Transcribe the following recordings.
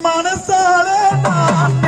மனசால நான்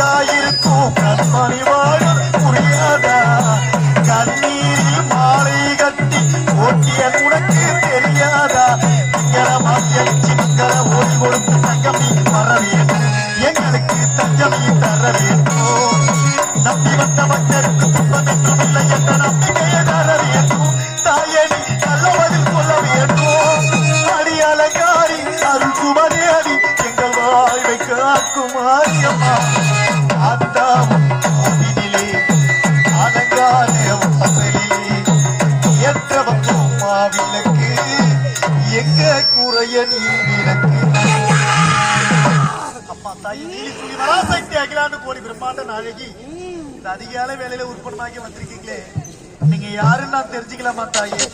இமையாயிருக்கும் கண்மணி வாழ புரியாதா கண்ணீரில் மாலை கட்டி ஓட்டிய உனக்கு தெரியாதா? திங்கள மாத்தியடிச்சு மங்கள ஓடி கொடுத்து தங்கம் நீ வர வேண்டும் எங்களுக்கு தஞ்சம் நீ தர வேண்டும் நம்பி வந்த மக்களுக்கு துன்பம் என்றும் இல்லை என்ற நம்பிக்கையை தர வேண்டும் தாயே நீ நல்ல பதில் சொல்ல வேண்டும். அடி அலங்காரி அருள் சுமதேவி எங்கள் வாழ்வை காக்கும் மாரியம்மா ஏற்றவக்கும் மாவிலக்கு எங்க குறைய நீ விளக்கு? அம்மா தாய் நீலி அகிலாண்டு கோடி பிரம்மாண்ட நாயகி இந்த அதிகாலை வேலையில உற்பத்தமாக்கி வந்திருக்கீங்களே. நீங்க யாருன்னு நான் தெரிஞ்சுக்கலாமா தாயே?